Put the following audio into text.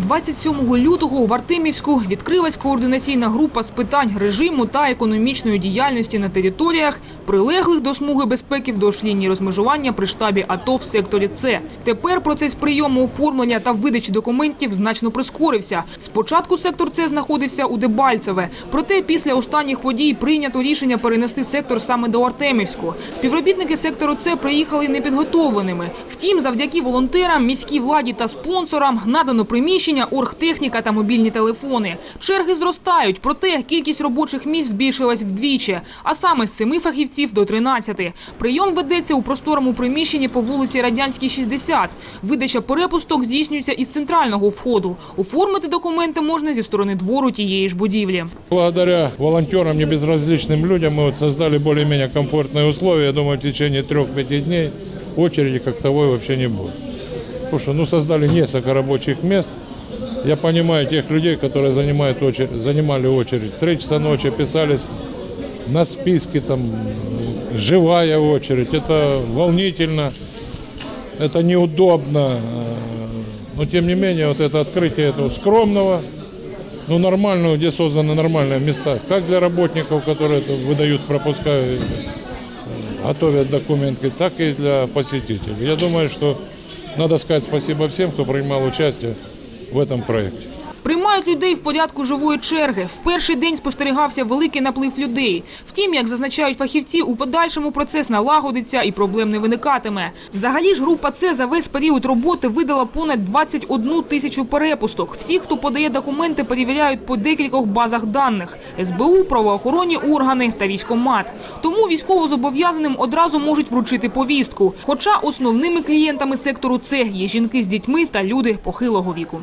27 лютого в Артемівську відкрилась координаційна група з питань режиму та економічної діяльності на територіях, прилеглих до смуги безпеки вдовж лінії розмежування при штабі АТО в секторі С. Тепер процес прийому, оформлення та видачі документів значно прискорився. Спочатку сектор С знаходився у Дебальцеве, проте після останніх подій прийнято рішення перенести сектор саме до Артемівську. Співробітники сектору С приїхали непідготовленими. Втім, завдяки волонтерам, міській владі та спонсорам надано приміщення, оргтехніка та мобільні телефони. Черги зростають, проте кількість робочих місць збільшилась вдвічі, а саме з 7 фахівців до 13. Прийом ведеться у просторому приміщенні по вулиці Радянській, 60. Видача перепусток здійснюється із центрального входу. Оформити документи можна зі сторони двору тієї ж будівлі. Благодаря волонтерам, небезразличным людям мы вот создали более-менее комфортные условия. Я думаю, в течение трех-пяти дней очереди как таковой вообще не будет. Потому что ну, создали несколько рабочих мест. Я понимаю тех людей, которые занимают очередь, занимали очередь. Три часа ночи писались на списке, там, живая очередь. Это волнительно, это неудобно. Но тем не менее, вот это открытие этого скромного, ну, нормального, где созданы нормальные места, как для работников, которые это выдают пропуска, э, готовят документы, так и для посетителей. Я думаю, что надо сказать спасибо всем, кто принимал участие в этом проекте. Приймають людей в порядку живої черги. В перший день спостерігався великий наплив людей. Втім, як зазначають фахівці, у подальшому процес налагодиться і проблем не виникатиме. Взагалі ж група С за весь період роботи видала понад 21 тисячу перепусток. Всі, хто подає документи, перевіряють по декількох базах даних – СБУ, правоохоронні органи та військомат. Тому військовозобов'язаним одразу можуть вручити повістку. Хоча основними клієнтами сектору С є жінки з дітьми та люди похилого віку.